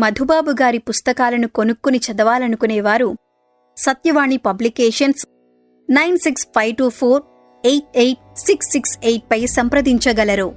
మధుబాబు గారి పుస్తకాలను కొనుక్కుని చదవాలనుకునేవారు. Satyavani publications nine six five two four eight eight six six eight పై సంప్రదించగలరు.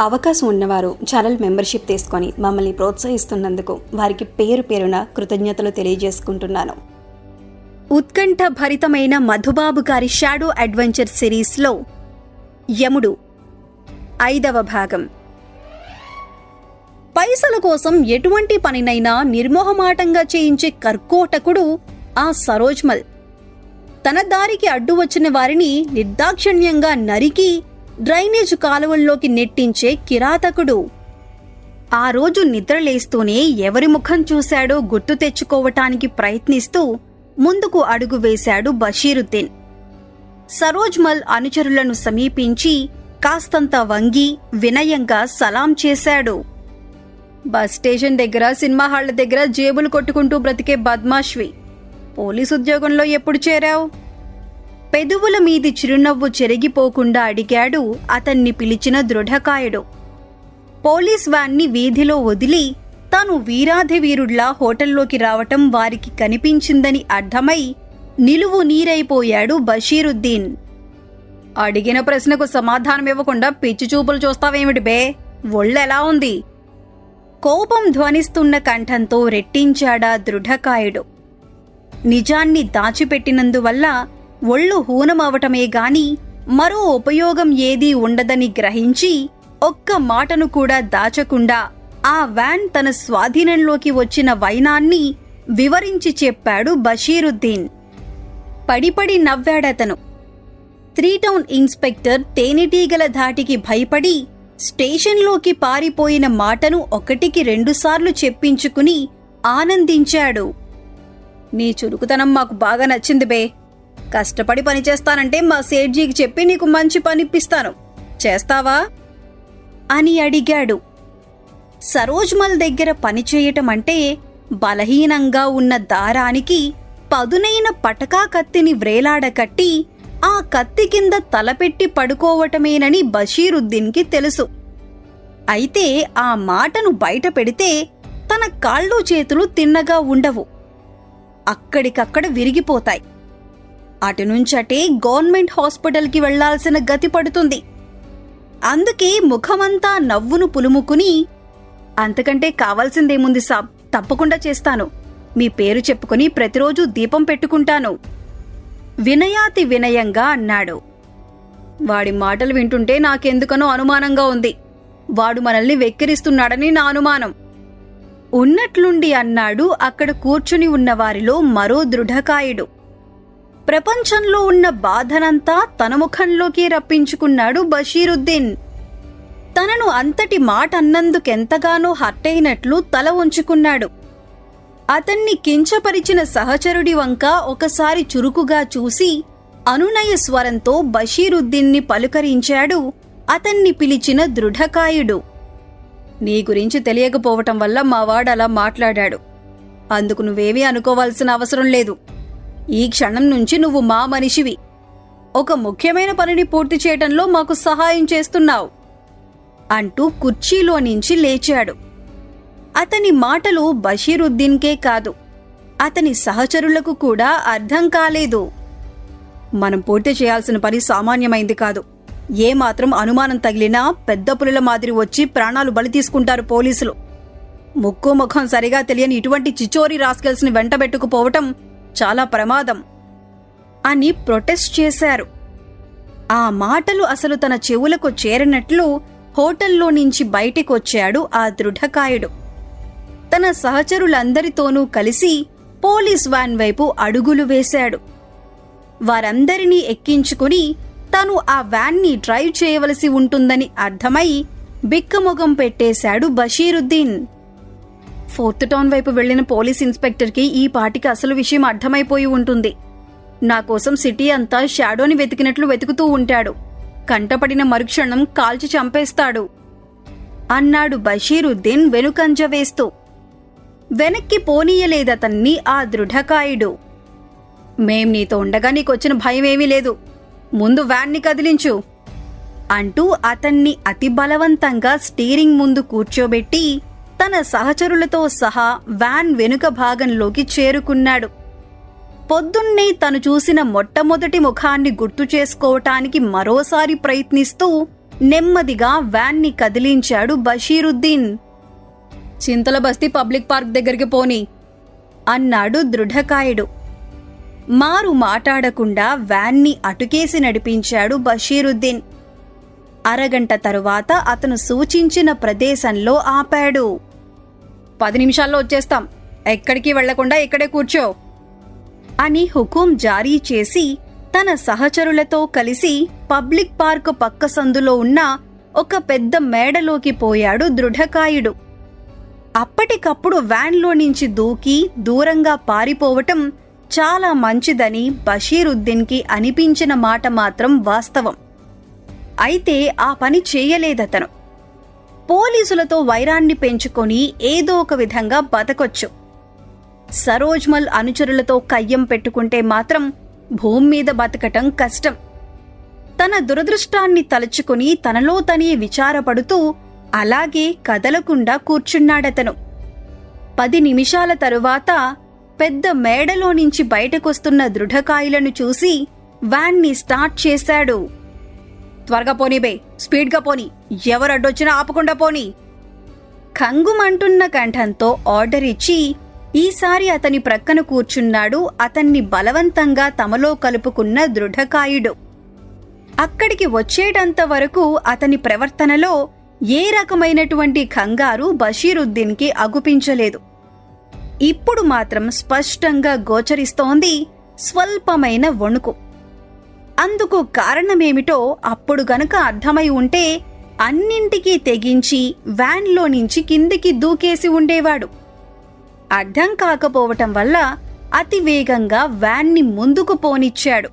అవకాశం ఉన్నవారు ఛానల్ మెంబర్షిప్ తీసుకొని మమ్మల్ని ప్రోత్సహిస్తున్నందుకు వారికి పేరు పేరున కృతజ్ఞతలు తెలియజేసుకుంటున్నాను. ఉత్కంఠ భరితమైన మధుబాబు గారి షాడో అడ్వెంచర్ సిరీస్లో యముడు ఐదవ భాగం. పైసల కోసం ఎటువంటి పనినైనా నిర్మోహమాటంగా చేయించే కర్కోటకుడు ఆ సరోజ్మల్. తన దారికి అడ్డు వచ్చిన వారిని నిర్దాక్షిణ్యంగా నరికి డ్రైనేజ్ కాలువల్లోకి నెట్టించే కిరాతకుడు. ఆ రోజు నిద్రలేస్తూనే ఎవరి ముఖం చూశాడో గుర్తు తెచ్చుకోవటానికి ప్రయత్నిస్తూ ముందుకు అడుగు వేశాడు బషీరుద్దీన్. సరోజ్మల్ అనుచరులను సమీపించి కాస్తంత వంగి వినయంగా సలాం చేశాడు. బస్ స్టేషన్ దగ్గర సినిమా హాళ్ళ దగ్గర జేబులు కొట్టుకుంటూ బ్రతికే బద్మాష్వి పోలీసు ఉద్యోగంలో ఎప్పుడు చేరావు? పెదువుల మీది చిరునవ్వు చెరిగిపోకుండా అడిగాడు అతన్ని పిలిచిన దృఢకాయుడు. పోలీస్ వ్యాన్ని వీధిలో వదిలి తాను వీరాధి వీరుడ్లా హోటల్లోకి రావటం వారికి కనిపించిందని అర్థమై నిలువు నీరైపోయాడు బషీరుద్దీన్. అడిగిన ప్రశ్నకు సమాధానం ఇవ్వకుండా పిచ్చి చూపులు చూస్తావేమిటి బే? ఒళ్ళెలా ఉంది? కోపం ధ్వనిస్తున్న కంఠంతో రెట్టించాడా దృఢకాయుడు. నిజాన్ని దాచిపెట్టినందువల్ల ఒళ్ళు హూనమవటమే గాని మరో ఉపయోగం ఏదీ ఉండదని గ్రహించి ఒక్క మాటను కూడా దాచకుండా ఆ వ్యాన్ తన స్వాధీనంలోకి వచ్చిన వైనాన్ని వివరించి చెప్పాడు బషీరుద్దీన్. పడిపడి నవ్వాడతను. త్రీటౌన్ ఇన్స్పెక్టర్ తేనెటీగల ధాటికి భయపడి స్టేషన్లోకి పారిపోయిన మాటను ఒకటికి రెండుసార్లు చెప్పించుకుని ఆనందించాడు. నీ చురుకుతనం మాకు బాగా నచ్చింది బే. కష్టపడి పనిచేస్తానంటే మా సేట్జీకి చెప్పి నీకు మంచి పనిప్పిస్తాను చేస్తావా? అని అడిగాడు. సరోజ్మల్ దగ్గర పనిచేయటం అంటే బలహీనంగా ఉన్న దారానికి పదునైన పటకా కత్తిని వ్రేలాడకట్టి ఆ కత్తి కింద తలపెట్టి పడుకోవటమేనని బషీరుద్దీన్కి తెలుసు. అయితే ఆ మాటను బయట పెడితే తన కాళ్ళు చేతులు తిన్నగా ఉండవు. అక్కడికక్కడ విరిగిపోతాయి. అటునుంచటే గవర్నమెంట్ హాస్పిటల్కి వెళ్ళాల్సిన గతి పడుతుంది. అందుకే ముఖమంతా నవ్వును పులుముకుని అంతకంటే కావాల్సిందేముంది సాబ్ తప్పకుండా చేస్తాను. మీ పేరు చెప్పుకుని ప్రతిరోజు దీపం పెట్టుకుంటాను. వినయాతి వినయంగా అన్నాడు. వాడి మాటలు వింటుంటే నాకెందుకనో అనుమానంగా ఉంది. వాడు మనల్ని వెక్కిరిస్తున్నాడని నా అనుమానం. ఉన్నట్లుండి అన్నాడు అక్కడ కూర్చుని ఉన్న వారిలో మరో దృఢకాయుడు. ప్రపంచంలో ఉన్న బాధనంతా తన ముఖంలోకి రప్పించుకున్నాడు బషీరుద్దీన్. తనను అంతటి మాట అన్నందుకెంతగానో హర్టైనట్లు తల ఉంచుకున్నాడు అతన్ని కించపరిచిన సహచరుడి వంక ఒకసారి చురుకుగా చూసి అనునయ స్వరంతో బషీరుద్దీన్ని పలుకరించాడు అతన్ని పిలిచిన దృఢకాయుడు. నీ గురించి తెలియకపోవటం వల్ల మావాడలా మాట్లాడాడు. అందుకు నువ్వేమీ అనుకోవాల్సిన అవసరం లేదు. ఈ క్షణం నుంచి నువ్వు మా మనిషివి. ఒక ముఖ్యమైన పనిని పూర్తి చేయటంలో మాకు సహాయం చేస్తున్నావు. అంటూ కుర్చీలో నుంచి లేచాడు. అతని మాటలు బషీరుద్దీన్కే కాదు. అతని సహచరులకు కూడా అర్థం కాలేదు. మనం పూర్తి చేయాల్సిన పని సామాన్యమైంది కాదు. ఏమాత్రం అనుమానం తగిలినా పెద్ద పులుల మాదిరి వచ్చి ప్రాణాలు బలి తీసుకుంటారు పోలీసులు. ముక్కు ముఖం సరిగా తెలియని ఇటువంటి చిచోరి రాస్కెల్స్ని వెంటబెట్టుకుపోవటం చాలా ప్రమాదం అని ప్రొటెస్ట్ చేశారు. ఆ మాటలు అసలు తన చెవులకు చేరినట్లు హోటల్లో నుంచి బయటికొచ్చాడు ఆ దృఢకాయుడు. తన సహచరులందరితోనూ కలిసి పోలీస్ వ్యాన్ వైపు అడుగులు వేశాడు. వారందరినీ ఎక్కించుకుని తను ఆ వ్యాన్ని డ్రైవ్ చేయవలసి ఉంటుందని అర్థమై బిక్కమొగం పెట్టేశాడు బషీరుద్దీన్. ఫోర్త్ టౌన్ వైపు వెళ్ళిన పోలీస్ ఇన్స్పెక్టర్కి ఈ పాటికి అసలు విషయం అర్థమైపోయి ఉంటుంది. నా కోసం సిటీ అంతా షాడోని వెతికినట్లు వెతుకుతూ ఉంటాడు. కంటపడిన మరుక్షణం కాల్చి చంపేస్తాడు. అన్నాడు బషీరుద్దీన్ వెనుకంజ వేస్తూ. వెనక్కి పోనీయలేదతన్ని ఆ దృఢకాయుడు. మేం నీతో ఉండగా నీకొచ్చిన భయమేమీ లేదు. ముందు వ్యాన్ని కదిలించు అంటూ అతన్ని అతి బలవంతంగా స్టీరింగ్ ముందు కూర్చోబెట్టి తన సహచరులతో సహా వ్యాన్ వెనుక భాగంలోకి చేరుకున్నాడు. పొద్దున్నే తను చూసిన మొట్టమొదటి ముఖాన్ని గుర్తు చేసుకోవటానికి మరోసారి ప్రయత్నిస్తూ నెమ్మదిగా వ్యాన్ని కదిలించాడు బషీరుద్దీన్. చింతల బస్తీ పబ్లిక్ పార్క్ దగ్గరికి పోని అన్నాడు దృఢకాయుడు. మారు మాట్లాడకుండా వ్యాన్ని అటుకేసి నడిపించాడు బషీరుద్దీన్. అరగంట తరువాత అతను సూచించిన ప్రదేశంలో ఆపాడు. పది నిమిషాల్లో వచ్చేస్తాం. ఎక్కడికి వెళ్ళకుండా ఇక్కడే కూర్చో. అని హుకుం జారీ చేసి తన సహచరులతో కలిసి పబ్లిక్ పార్క్ పక్క సందులో ఉన్న ఒక పెద్ద మేడలోకి పోయాడు దృఢకాయుడు. అప్పటికప్పుడు వ్యాన్లో నుంచి దూకి దూరంగా పారిపోవటం చాలా మంచిదని బషీరుద్దీన్కి అనిపించిన మాట మాత్రం వాస్తవం. అయితే ఆ పని చేయలేదతను. పోలీసులతో వైరాన్ని పెంచుకొని ఏదో ఒక విధంగా బతకొచ్చు. సరోజ్మల్ అనుచరులతో కయ్యం పెట్టుకుంటే మాత్రం భూమి మీద బతకటం కష్టం. తన దురదృష్టాన్ని తలుచుకుని తనలో తనే విచారపడుతూ అలాగే కదలకుండా కూర్చున్నాడతను. పది నిమిషాల తరువాత పెద్ద మేడలో నుంచి బయటకొస్తున్న దృఢకాయలను చూసి వ్యాన్ని స్టార్ట్ చేశాడు. త్వరగా పోనీ బే స్పీడ్గా పోని ఎవరు అడ్డొచ్చినా ఆపకుండా పోని. కంగుమంటున్న కంఠంతో ఆర్డర్ ఇచ్చి ఈసారి అతని ప్రక్కన కూర్చున్నాడు అతన్ని బలవంతంగా తమలో కలుపుకున్న దృఢకాయుడు. అక్కడికి వచ్చేటంత వరకు అతని ప్రవర్తనలో ఏ రకమైనటువంటి కంగారు బషీరుద్దీన్కి అగుపించలేదు. ఇప్పుడు మాత్రం స్పష్టంగా గోచరిస్తోంది స్వల్పమైన వణుకు. అందుకు కారణమేమిటో అప్పుడు గనక అర్థమై ఉంటే అన్నింటికీ తెగించి వ్యాన్లో నుంచి కిందికి దూకేసి ఉండేవాడు. అర్థం కాకపోవటం వల్ల అతి వేగంగా వ్యాన్ని ముందుకు పోనిచ్చాడు.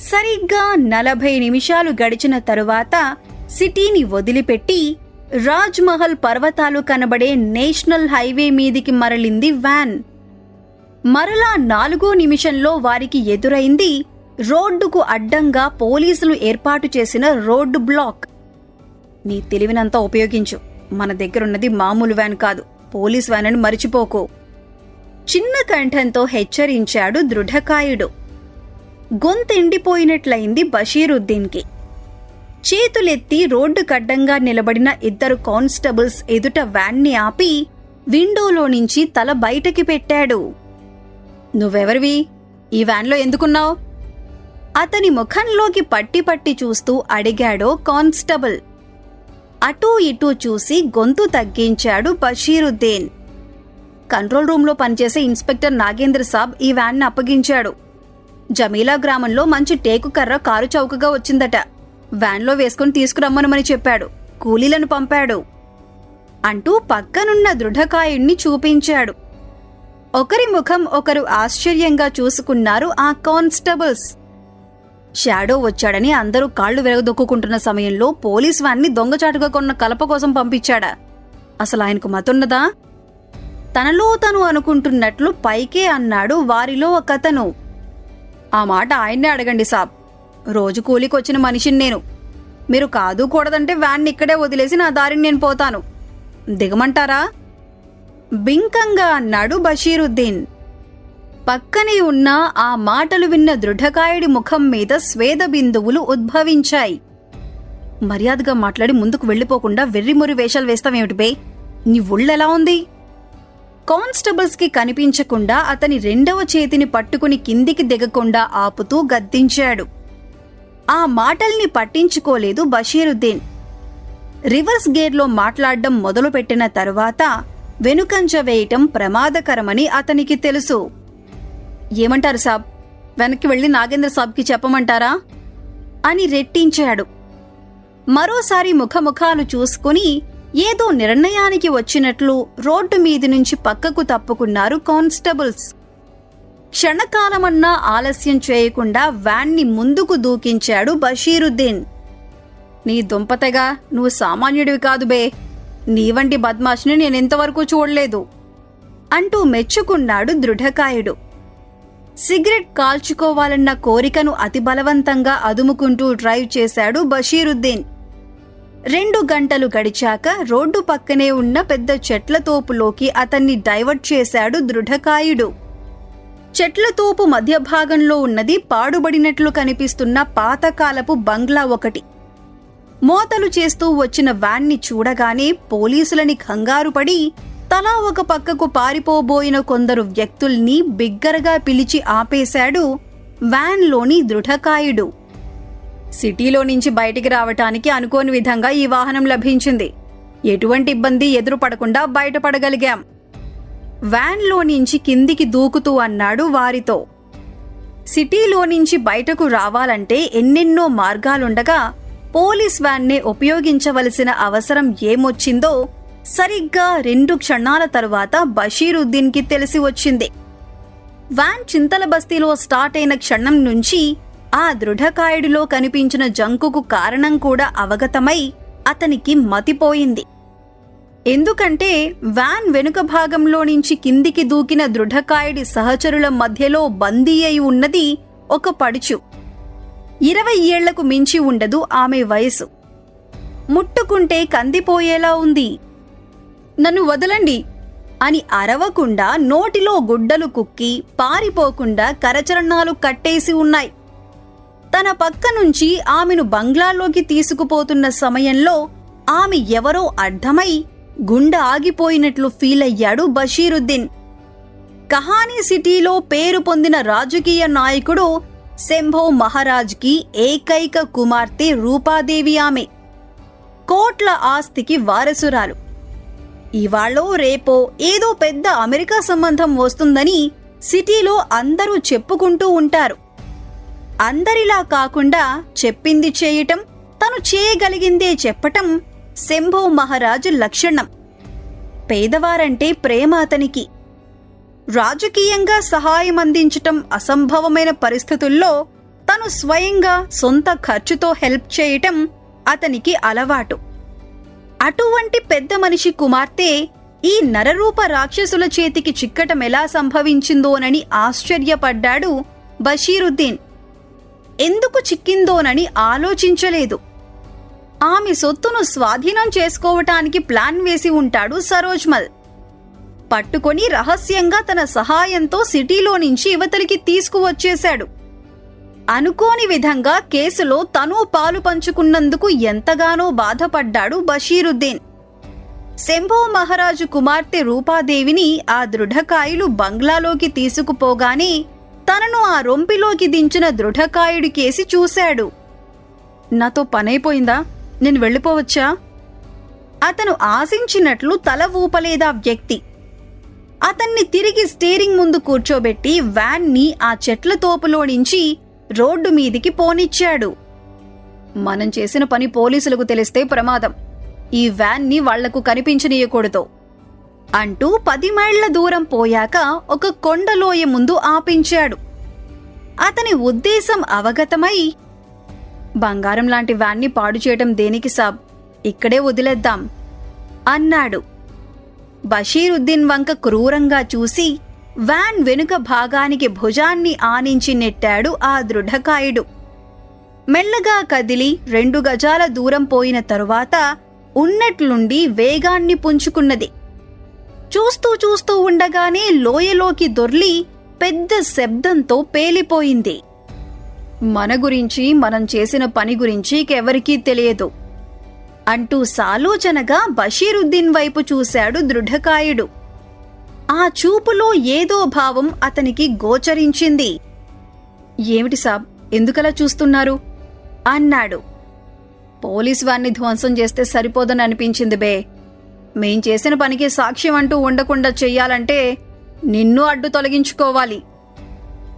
సరిగ్గా నలభై నిమిషాలు గడిచిన తరువాత సిటీని వదిలిపెట్టి రాజ్మహల్ పర్వతాలు కనబడే నేషనల్ హైవే మీదికి మరలింది వ్యాన్. మరలా నాలుగో నిమిషంలో వారికి ఎదురైంది రోడ్డుకు అడ్డంగా పోలీసులు ఏర్పాటు చేసిన రోడ్డు బ్లాక్. నీ తెలివినంతా ఉపయోగించు. మన దగ్గరున్నది మామూలు వ్యాన్ కాదు. పోలీస్ వ్యాన్ అని మరిచిపోకు. చిన్న కంఠంతో హెచ్చరించాడు దృఢకాయుడు. గొంతెండిపోయినట్లయింది బషీరుద్దీన్కి. చేతులెత్తి రోడ్డు కడ్డంగా నిలబడిన ఇద్దరు కానిస్టేబుల్స్ ఎదుట వ్యాన్ని ఆపి విండోలో నుంచి తల బయటకి పెట్టాడు. నువ్వెవరివి? ఈ వ్యాన్లో ఎందుకున్నావు? అతని ముఖంలోకి పట్టి పట్టి చూస్తూ అడిగాడో కానిస్టేబుల్. అటూ ఇటూ చూసి గొంతు తగ్గించాడు బషీరుద్దీన్. కంట్రోల్ రూంలో పనిచేసే ఇన్స్పెక్టర్ నాగేంద్ర సాబ్ ఈ వ్యాన్ని అప్పగించాడు. జమీలా గ్రామంలో మంచి టేకు కర్ర కారు చౌకగా వచ్చిందట. వ్యాన్లో వేసుకుని తీసుకురమ్మనమని చెప్పాడు. కూలీలను పంపాడు. అంటూ పక్కనున్న దృఢకాయుణ్ణి చూపించాడు. ఒకరి ముఖం ఒకరు ఆశ్చర్యంగా చూసుకున్నారు ఆ కానిస్టేబుల్స్. షాడో వచ్చాడని అందరూ కాళ్ళు వెరగదొక్కుంటున్న సమయంలో పోలీస్ వ్యాన్ని దొంగచాటుగా కొన్న కలప కోసం పంపించాడా. అసలు ఆయనకు మతున్నదా? తనలో తను అనుకుంటున్నట్లు పైకే అన్నాడు వారిలో ఒకతను. ఆ మాట ఆయన్నే అడగండి సాబ్. రోజు కూలికొచ్చిన మనిషిని నేను. మీరు కాదు కూడదంటే వ్యాన్ని ఇక్కడే వదిలేసి నా దారిని నేను పోతాను. దిగమంటారా? బింకంగా అన్నాడు బషీరుద్దీన్. పక్కనే ఉన్న ఆ మాటలు విన్న దృఢకాయుడి ముఖం మీద స్వేద బిందువులు ఉద్భవించాయి. మర్యాదగా మాట్లాడి ముందుకు వెళ్ళిపోకుండా వెర్రిమొరి వేషాలు వేస్తావేమిటి బే? నీ ఒళ్ళెలా ఉంది? కానిస్టబుల్స్కి కనిపించకుండా అతని రెండవ చేతిని పట్టుకుని కిందికి దిగకుండా ఆపుతూ గద్దించాడు. ఆ మాటల్ని పట్టించుకోలేదు బషీరుద్దీన్. రివర్స్ గేర్లో మాట్లాడడం మొదలుపెట్టిన తరువాత వెనుకంజ వేయటం ప్రమాదకరమని అతనికి తెలుసు. ఏమంటారు సాబ్? వెనక్కి వెళ్ళి నాగేంద్ర సాబ్కి చెప్పమంటారా? అని రెట్టించాడు. మరోసారి ముఖముఖాలు చూసుకుని ఏదో నిర్ణయానికి వచ్చినట్లు రోడ్డు మీది నుంచి పక్కకు తప్పుకున్నారు కానిస్టేబుల్స్. క్షణకాలమన్నా ఆలస్యం చేయకుండా వ్యాన్ని ముందుకు దూకించాడు బషీరుద్దీన్. నీ దుంపతగా నువ్వు సామాన్యుడివి కాదు బే. నీ వంటి బద్మాష్ని నేనెంతవరకు చూడలేదు. అంటూ మెచ్చుకున్నాడు దృఢకాయుడు. సిగరెట్ కాల్చుకోవాలన్న కోరికను అతి బలవంతంగా అదుముకుంటూ డ్రైవ్ చేశాడు బషీరుద్దీన్. రెండు గంటలు గడిచాక రోడ్డు పక్కనే ఉన్న పెద్ద చెట్ల తోపులోకి అతన్ని డైవర్ట్ చేశాడు దృఢకాయుడు. చెట్ల తోపు మధ్య భాగంలో ఉన్నది పాడుబడినట్లు కనిపిస్తున్న పాతకాలపు బంగ్లా ఒకటి. మోతలు చేస్తూ వచ్చిన వ్యాన్ని చూడగానే పోలీసులని కంగారుపడి తలా ఒక పక్కకు పారిపోబోయిన కొందరు వ్యక్తుల్ని బిగ్గరగా పిలిచి ఆపేశాడు వ్యాన్లోని దృఢకాయుడు. సిటీలో నుంచి బయటికి రావటానికి అనుకోని విధంగా ఈ వాహనం లభించింది. ఎటువంటి ఇబ్బంది ఎదురుపడకుండా బయటపడగలిగాం. వ్యాన్లో నుంచి కిందికి దూకుతూ అన్నాడు వారితో. సిటీలో నుంచి బయటకు రావాలంటే ఎన్నెన్నో మార్గాలుండగా పోలీస్ వ్యాన్నే ఉపయోగించవలసిన అవసరం ఏమొచ్చిందో సరిగ్గా రెండు క్షణాల తరువాత బషీరుద్దీన్కి తెలిసి వచ్చింది. వ్యాన్ చింతల బస్తీలో స్టార్ట్ అయిన క్షణం నుంచి ఆ దృఢకాయుడిలో కనిపించిన జంకుకు కారణం కూడా అవగతమై అతనికి మతిపోయింది. ఎందుకంటే వ్యాన్ వెనుక భాగంలో నుంచి కిందికి దూకిన దృఢకాయుడి సహచరుల మధ్యలో బందీ అయి ఉన్నది ఒక పడుచు. ఇరవై ఏళ్ళకు మించి ఉండదు ఆమె వయసు ముట్టుకుంటే కందిపోయేలా ఉంది. నన్ను వదలండి అని అరవకుండా నోటిలో గుడ్డలు కుక్కి పారిపోకుండా కరచరణాలు కట్టేసి ఉన్నాయి. తన పక్క నుంచి ఆమెను బంగ్లాలోకి తీసుకుపోతున్న సమయంలో ఆమె ఎవరో అర్థమై గుండె ఆగిపోయినట్లు ఫీల్ అయ్యాడు బషీరుద్దీన్. కహానీ సిటీలో పేరు పొందిన రాజకీయ నాయకుడు శంభో మహారాజ్కి ఏకైక కుమార్తె రూపాదేవి ఆమె. కోట్ల ఆస్తికి వారసురాలు. ఇవాళో రేపో ఏదో పెద్ద అమెరికా సంబంధం వస్తుందని సిటీలో అందరూ చెప్పుకుంటూ ఉంటారు. అందరిలా కాకుండా చెప్పింది చేయటం తను చేయగలిగిందే చెప్పటం శంభో మహారాజు లక్షణం. పేదవారంటే ప్రేమ అతనికి. రాజకీయంగా సహాయం అందించటం అసంభవమైన పరిస్థితుల్లో తను స్వయంగా సొంత ఖర్చుతో హెల్ప్ చేయటం అతనికి అలవాటు. అటువంటి పెద్ద మనిషి కుమార్తె ఈ నరరూప రాక్షసుల చేతికి చిక్కటం ఎలా సంభవించిందోనని ఆశ్చర్యపడ్డాడు బషీరుద్దీన్. ఎందుకు చిక్కిందోనని ఆలోచించలేదు. ఆమె సొత్తును స్వాధీనం చేసుకోవటానికి ప్లాన్ వేసి ఉంటాడు సరోజ్మల్. పట్టుకొని రహస్యంగా తన సహాయంతో సిటీలో నుంచి యువతలికి తీసుకువచ్చేశాడు. అనుకోని విధంగా కేసులో తను పాలు పంచుకున్నందుకు ఎంతగానో బాధపడ్డాడు బషీరుద్దీన్. శంభో మహారాజు కుమార్తె రూపాదేవిని ఆ దృఢకాయులు బంగ్లాలోకి తీసుకుపోగానే తనను ఆ రొంపిలోకి దించిన దృఢకాయుడి కేసి చూశాడు. నాతో పనైపోయిందా? నేను వెళ్ళిపోవచ్చా? అతను ఆశించినట్లు తల ఊపలేదా వ్యక్తి? అతన్ని తిరిగి స్టీరింగ్ ముందు కూర్చోబెట్టి వ్యాన్ని ఆ చెట్ల తోపులో నుంచి రోడ్డు మీదికి పోనిచ్చాడు. మనం చేసిన పని పోలీసులకు తెలిస్తే ప్రమాదం. ఈ వ్యాన్ని వాళ్ళకు కనిపించనీయకూడదు అంటూ పది మైళ్ళ దూరం పోయాక ఒక కొండలోయ ముందు ఆపించాడు. అతని ఉద్దేశం అవగతమై బంగారం లాంటి వ్యాన్ని పాడు చేయటం దేనికి సాబ్? ఇక్కడే వదిలేద్దాం. అన్నాడు. బషీరుద్దీన్ వంక క్రూరంగా చూసి వ్యాన్ వెనుక భాగానికి భుజాన్ని ఆనించి నెట్టాడు ఆ దృఢకాయుడు. మెల్లగా కదిలి రెండు గజాల దూరం పోయిన తరువాత ఉన్నట్లుండి వేగాన్ని పుంజుకున్నది. చూస్తూ చూస్తూ ఉండగానే లోయలోకి దొర్లి పెద్ద శబ్దంతో పేలిపోయింది. మన గురించి మనం చేసిన పని గురించి ఎవరికీ తెలియదు. అంటూ సాలోచనగా బషీరుద్దీన్ వైపు చూశాడు దృఢకాయుడు. ఆ చూపులో ఏదో భావం అతనికి గోచరించింది. ఏమిటి సాబ్ ఎందుకలా చూస్తున్నారు? అన్నాడు. పోలీస్ వారిని ధ్వంసం చేస్తే సరిపోదని అనిపించింది బే. మేం చేసిన పనికి సాక్ష్యం అంటూ ఉండకుండా చెయ్యాలంటే నిన్ను అడ్డు తొలగించుకోవాలి.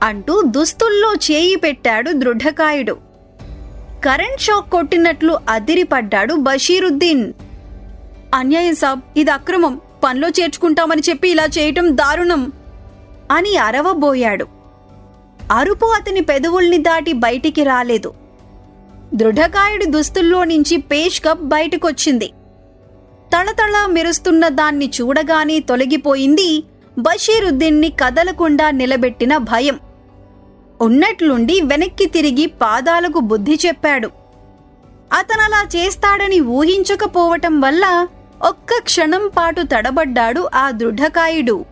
అంటూ దుస్తుల్లో చేయి పెట్టాడు దృఢకాయుడు. కరెంట్ షాక్ కొట్టినట్లు అదిరిపడ్డాడు బషీరుద్దీన్. అన్యాయం సాబ్ ఇది అక్రమం. పనిలో చేర్చుకుంటామని చెప్పి ఇలా చేయటం దారుణం అని అరవబోయాడు. అరుపు అతని పెదవుల్ని దాటి బయటికి రాలేదు. దృఢకాయుడి దుస్తుల్లో నుంచి పేష్ కప్ బయటకొచ్చింది. తళతళ మెరుస్తున్న దాన్ని చూడగానే తొలగిపోయింది బషీరుద్దీన్ని కదలకుండా నిలబెట్టిన భయం. ఉన్నట్లుండి వెనక్కి తిరిగి పాదాలకు బుద్ధి చెప్పాడు. అతనలా చేస్తాడని ఊహించకపోవటం వల్ల ఒక్క క్షణం పాటు తడబడ్డాడు ఆ దృఢకాయుడు.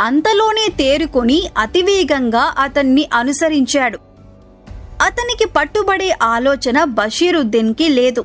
అంతలోనే తేరుకొని అతివేగంగా అతన్ని అనుసరించాడు. అతనికి పట్టుబడే ఆలోచన బషీరుద్దీన్కి లేదు.